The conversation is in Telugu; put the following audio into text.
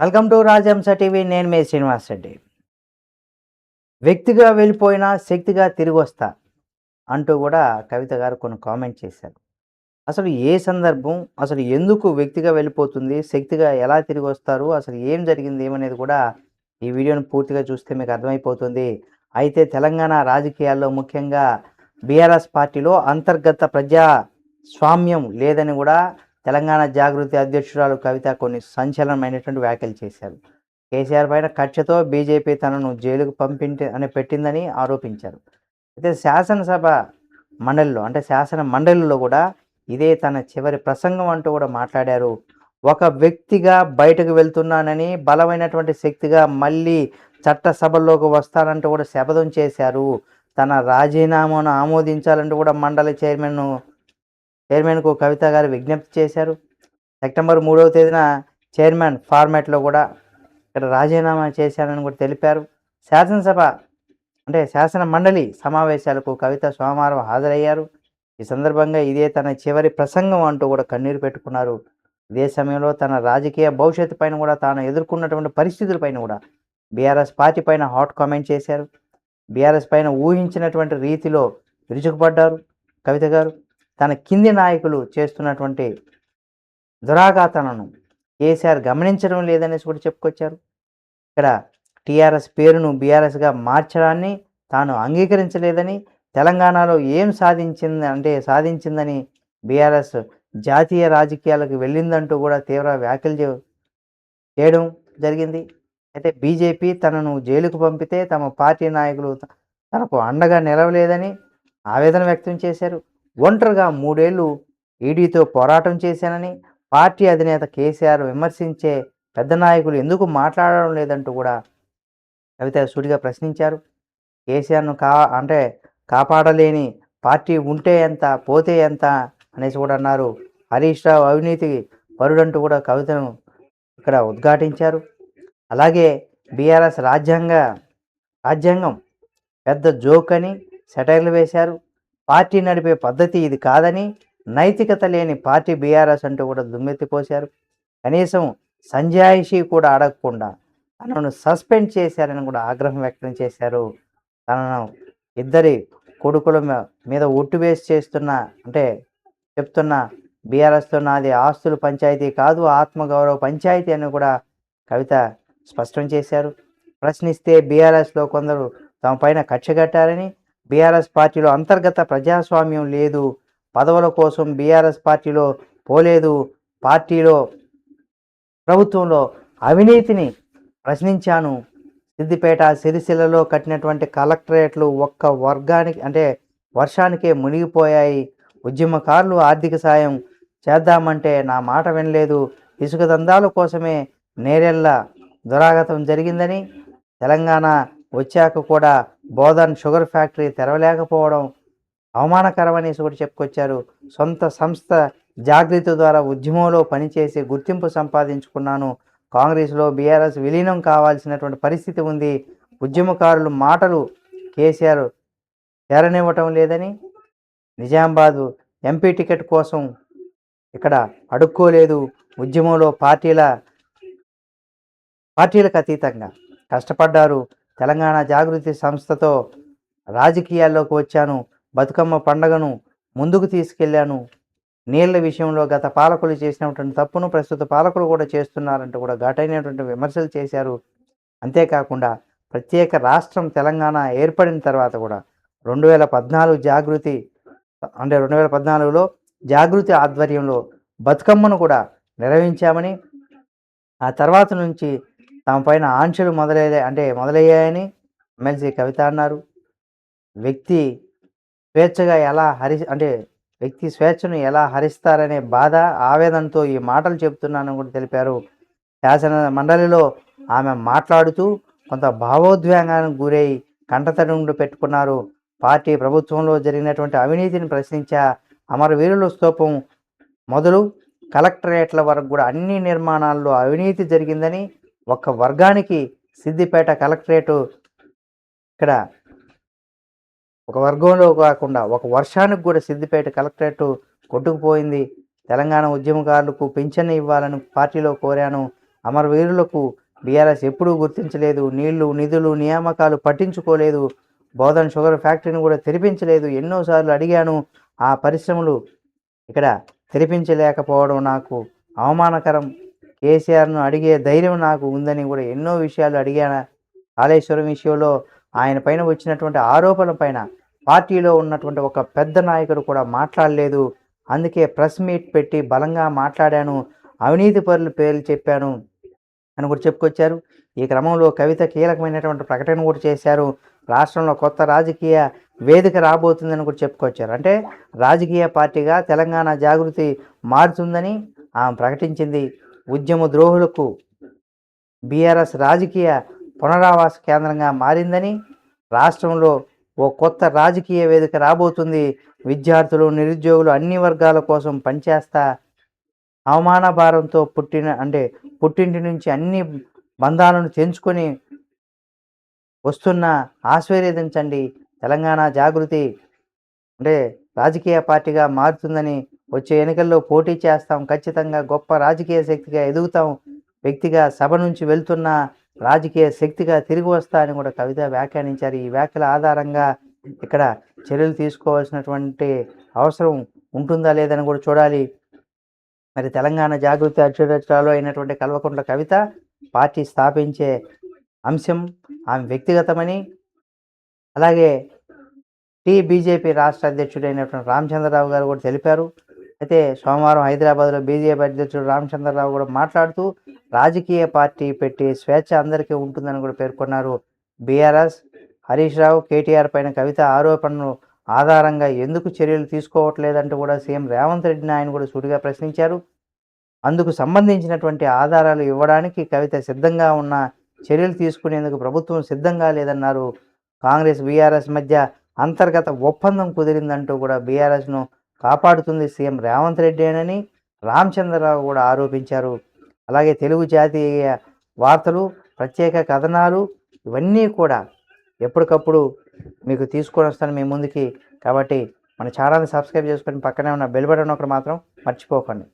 వెల్కమ్ టు రాజహంస టీవీ నేను మీ శ్రీనివాస్ రెడ్డి. వ్యక్తిగా వెళ్ళిపోయినా శక్తిగా తిరిగి వస్తా అంటూ కూడా కవిత గారు కొన్ని కామెంట్ చేశారు. అసలు ఏ సందర్భం అసలు ఎందుకు వ్యక్తిగా వెళ్ళిపోతుంది శక్తిగా ఎలా తిరిగి వస్తారు అసలు ఏం జరిగింది ఏమనేది కూడా ఈ వీడియోని పూర్తిగా చూస్తే మీకు అర్థమైపోతుంది. అయితే తెలంగాణ రాజకీయాల్లో ముఖ్యంగా బీఆర్ఎస్ పార్టీలో అంతర్గత ప్రజా స్వామ్యం లేదని కూడా తెలంగాణ జాగృతి అధ్యక్షురాలు కవిత కొన్ని సంచలనమైనటువంటి వ్యాఖ్యలు చేశారు. కేసీఆర్ పైన కక్షతో బీజేపీ తనను జైలుకు పంపింటి అని పెట్టిందని ఆరోపించారు. అయితే శాసనసభ మండలిలో అంటే శాసన మండలిలో కూడా ఇదే తన చివరి ప్రసంగం అంటూ కూడా మాట్లాడారు. ఒక వ్యక్తిగా బయటకు వెళ్తున్నానని బలమైనటువంటి శక్తిగా మళ్ళీ చట్టసభల్లోకి వస్తానంటూ కూడా శపథం చేశారు. తన రాజీనామాను ఆమోదించాలంటూ కూడా మండలి చైర్మన్ చైర్మన్కు కవిత గారు విజ్ఞప్తి చేశారు. సెప్టెంబర్ మూడవ తేదీన చైర్మన్ ఫార్మాట్లో కూడా ఇక్కడ రాజీనామా చేశానని కూడా తెలిపారు. శాసనసభ అంటే శాసన మండలి సమావేశాలకు కవిత సోమవారం హాజరయ్యారు. ఈ సందర్భంగా ఇదే తన చివరి ప్రసంగం అంటూ కూడా కన్నీరు పెట్టుకున్నారు. ఇదే సమయంలో తన రాజకీయ భవిష్యత్తు పైన కూడా తాను ఎదుర్కొన్నటువంటి పరిస్థితుల పైన కూడా బీఆర్ఎస్ పార్టీ పైన హాట్ కామెంట్ చేశారు. బీఆర్ఎస్ పైన ఊహించినటువంటి రీతిలో విరుచుకుపడ్డారు. కవిత గారు తన కింది నాయకులు చేస్తున్నటువంటి దురాఘాతనను కేసీఆర్ గమనించడం లేదనేసి కూడా చెప్పుకొచ్చారు. ఇక్కడ టీఆర్ఎస్ పేరును బీఆర్ఎస్గా మార్చడాన్ని తాను అంగీకరించలేదని తెలంగాణలో ఏం సాధించింది అంటే సాధించిందని బీఆర్ఎస్ జాతీయ రాజకీయాలకు వెళ్ళిందంటూ కూడా తీవ్ర వ్యాఖ్యలు చేయడం జరిగింది. అయితే బీజేపీ తనను జైలుకు పంపితే తమ పార్టీ నాయకులు తనకు అండగా నిలవలేదని ఆవేదన వ్యక్తం చేశారు. ఒంటరిగా మూడేళ్ళు ఈడీతో పోరాటం చేశానని పార్టీ అధినేత కేసీఆర్ విమర్శించే పెద్ద నాయకులు ఎందుకు మాట్లాడడం లేదంటూ కూడా కవిత సూటిగా ప్రశ్నించారు. కేసీఆర్ను కా అంటే కాపాడలేని పార్టీ ఉంటే ఎంత పోతే ఎంత అనేసి కూడా అన్నారు. హరీష్ రావు అవినీతి పరుడంటూ కూడా కవితను ఇక్కడ ఉద్ఘాటించారు. అలాగే బీఆర్ఎస్ రాజ్యాంగ రాజ్యాంగం పెద్ద జోక్ అని సెటైర్లు వేశారు. పార్టీ నడిపే పద్ధతి ఇది కాదని నైతికత లేని పార్టీ బీఆర్ఎస్ అంటూ కూడా దుమ్మెత్తిపోశారు కనీసం సంజాయిషి కూడా అడగకుండా తనను సస్పెండ్ చేశారని కూడా ఆగ్రహం వ్యక్తం చేశారు. తనను ఇద్దరి కొడుకుల మీద ఒట్టు వేసి చేస్తున్న అంటే చెప్తున్న బీఆర్ఎస్తో నాది ఆస్తులు పంచాయతీ కాదు ఆత్మగౌరవ పంచాయతీ అని కూడా కవిత స్పష్టం చేశారు. ప్రశ్నిస్తే బీఆర్ఎస్లో కొందరు తమ పైన కక్షగట్టారని బీఆర్ఎస్ పార్టీలో అంతర్గత ప్రజాస్వామ్యం లేదు. పదవుల కోసం బీఆర్ఎస్ పార్టీలో పోలేదు. పార్టీలో ప్రభుత్వంలో అవినీతిని ప్రశ్నించాను. సిద్దిపేట సిరిసిల్లలో కట్టినటువంటి కలెక్టరేట్లు ఒక్క వర్గానికి అంటే వర్షానికే మునిగిపోయాయి. ఉద్యమకారులు ఆర్థిక సాయం చేద్దామంటే నా మాట వినలేదు. ఇసుక దందాల కోసమే నేరెళ్ళ దురాగతం జరిగిందని తెలంగాణ వచ్చాక కూడా బోధన్ షుగర్ ఫ్యాక్టరీ తెరవలేకపోవడం అవమానకరమనేసి కూడా చెప్పుకొచ్చారు. సొంత సంస్థ జాగృతి ద్వారా ఉద్యమంలో పనిచేసి గుర్తింపు సంపాదించుకున్నాను. కాంగ్రెస్లో బీఆర్ఎస్ విలీనం కావాల్సినటువంటి పరిస్థితి ఉంది. ఉద్యమకారులు మాటలు కేసీఆర్ చేరనివ్వటం లేదని నిజామాబాదు ఎంపీ టికెట్ కోసం ఇక్కడ అడుక్కోలేదు ఉద్యమంలో పార్టీల పార్టీలకు అతీతంగా కష్టపడ్డారు. తెలంగాణ జాగృతి సంస్థతో రాజకీయాల్లోకి వచ్చాను. బతుకమ్మ పండగను ముందుకు తీసుకెళ్ళాను నీళ్ళ విషయంలో గత పాలకులు చేసినటువంటి తప్పును ప్రస్తుత పాలకులు కూడా చేస్తున్నారంటూ కూడా ఘాటైనటువంటి విమర్శలు చేశారు. అంతేకాకుండా ప్రత్యేక రాష్ట్రం తెలంగాణ ఏర్పడిన తర్వాత కూడా రెండు వేల పద్నాలుగు జాగృతి అంటే రెండు వేల పద్నాలుగులో జాగృతి ఆధ్వర్యంలో బతుకమ్మను కూడా నిర్వహించామని ఆ తర్వాత నుంచి తమ పైన ఆంక్షలు మొదలయ్యాయి. అంటే మొదలయ్యాయని ఎమ్మెల్సీ కవిత అన్నారు. వ్యక్తి స్వేచ్ఛగా ఎలా హరి అంటే వ్యక్తి స్వేచ్ఛను ఎలా హరిస్తారనే బాధ ఆవేదనతో ఈ మాటలు చెబుతున్నాను కూడా తెలిపారు. శాసన మండలిలో ఆమె మాట్లాడుతూ కొంత భావోద్వేగానికి గురై కంటతడుములు పెట్టుకున్నారు. పార్టీ ప్రభుత్వంలో జరిగినటువంటి అవినీతిని ప్రశ్నించా అమరవీరుల స్తూపం మొదలు కలెక్టరేట్ల వరకు కూడా అన్ని నిర్మాణాల్లో అవినీతి జరిగిందని ఒక వర్గానికి సిద్దిపేట కలెక్టరేటు ఇక్కడ ఒక వర్గంలో కాకుండా ఒక వర్షానికి కూడా సిద్దిపేట కలెక్టరేటు కొట్టుకుపోయింది. తెలంగాణ ఉద్యమకారులకు పింఛన్ ఇవ్వాలని పార్టీలో కోరాను. అమరవీరులకు బీఆర్ఎస్ ఎప్పుడూ గుర్తించలేదు. నీళ్ళు నిధులు నియామకాలు పట్టించుకోలేదు. బోధన్ షుగర్ ఫ్యాక్టరీని కూడా తెరిపించలేదు. ఎన్నోసార్లు అడిగాను. ఆ పరిశ్రమలు ఇక్కడ తెరిపించలేకపోవడం నాకు అవమానకరం. కేసీఆర్ను అడిగే ధైర్యం నాకు ఉందని కూడా ఎన్నో విషయాలు అడిగాను కాళేశ్వరం విషయంలో. ఆయన పైన వచ్చినటువంటి ఆరోపణల పైన పార్టీలో ఉన్నటువంటి ఒక పెద్ద నాయకుడు కూడా మాట్లాడలేదు. అందుకే ప్రెస్ మీట్ పెట్టి బలంగా మాట్లాడాను. అవినీతి పరుల పేర్లు చెప్పాను అని కూడా చెప్పుకొచ్చారు. ఈ క్రమంలో కవిత కీలకమైనటువంటి ప్రకటన కూడా చేశారు. రాష్ట్రంలో కొత్త రాజకీయ వేదిక రాబోతుందని కూడా చెప్పుకొచ్చారు. అంటే రాజకీయ పార్టీగా తెలంగాణ జాగృతి మారుతుందని ఆమె ప్రకటించింది. ఉద్యమ ద్రోహులకు బీఆర్ఎస్ రాజకీయ పునరావాస కేంద్రంగా మారిందని రాష్ట్రంలో ఓ కొత్త రాజకీయ వేదిక రాబోతుంది. విద్యార్థులు నిరుద్యోగులు అన్ని వర్గాల కోసం పనిచేస్తా అవమాన భారంతో పుట్టిన అంటే పుట్టింటి నుంచి అన్ని బంధాలను తెంచుకొని వస్తున్న ఆశీర్వదించండి తెలంగాణ జాగృతి అంటే రాజకీయ పార్టీగా మారుతుందని వచ్చే ఎన్నికల్లో పోటీ చేస్తాం. ఖచ్చితంగా గొప్ప రాజకీయ శక్తిగా ఎదుగుతాం. వ్యక్తిగా సభ నుంచి వెళ్తున్న రాజకీయ శక్తిగా తిరిగి వస్తా అని కూడా కవిత వ్యాఖ్యానించారు. ఈ వ్యాఖ్యల ఆధారంగా ఇక్కడ చర్యలు తీసుకోవాల్సినటువంటి అవసరం ఉంటుందా లేదని కూడా చూడాలి. మరి తెలంగాణ జాగృతి అధ్యక్షురాలు అయినటువంటి కల్వకుంట్ల కవిత పార్టీ స్థాపించే అంశం ఆమె వ్యక్తిగతమని అలాగే టీ బీజేపీ రాష్ట్ర అధ్యక్షుడైనటువంటి రామచంద్రరావు గారు కూడా తెలిపారు. అయితే సోమవారం హైదరాబాద్లో బీజేపీ అధ్యక్షుడు రామచంద్రరావు కూడా మాట్లాడుతూ రాజకీయ పార్టీ పెట్టి స్వేచ్ఛ అందరికీ ఉంటుందని కూడా పేర్కొన్నారు. బీఆర్ఎస్ హరీష్ రావు కేటీఆర్ పైన కవిత ఆరోపణలు ఆధారంగా ఎందుకు చర్యలు తీసుకోవట్లేదంటూ కూడా సీఎం రేవంత్ రెడ్డిని ఆయన కూడా సూటిగా ప్రశ్నించారు. అందుకు సంబంధించినటువంటి ఆధారాలు ఇవ్వడానికి కవిత సిద్ధంగా ఉన్న చర్యలు తీసుకునేందుకు ప్రభుత్వం సిద్ధంగా లేదన్నారు. కాంగ్రెస్ బీఆర్ఎస్ మధ్య అంతర్గత ఒప్పందం కుదిరిందంటూ కూడా బీఆర్ఎస్ను కాపాడుతుంది సీఎం రేవంత్ రెడ్డేనని రామచంద్రరావు కూడా ఆరోపించారు. అలాగే తెలుగు జాతీయ వార్తలు ప్రత్యేక కథనాలు ఇవన్నీ కూడా ఎప్పటికప్పుడు మీకు తీసుకొని వస్తాను మీ ముందుకి. కాబట్టి మన ఛానల్ని సబ్స్క్రైబ్ చేసుకొని పక్కనే ఉన్న బెల్ బటన్ ఒకటి మాత్రం మర్చిపోకండి.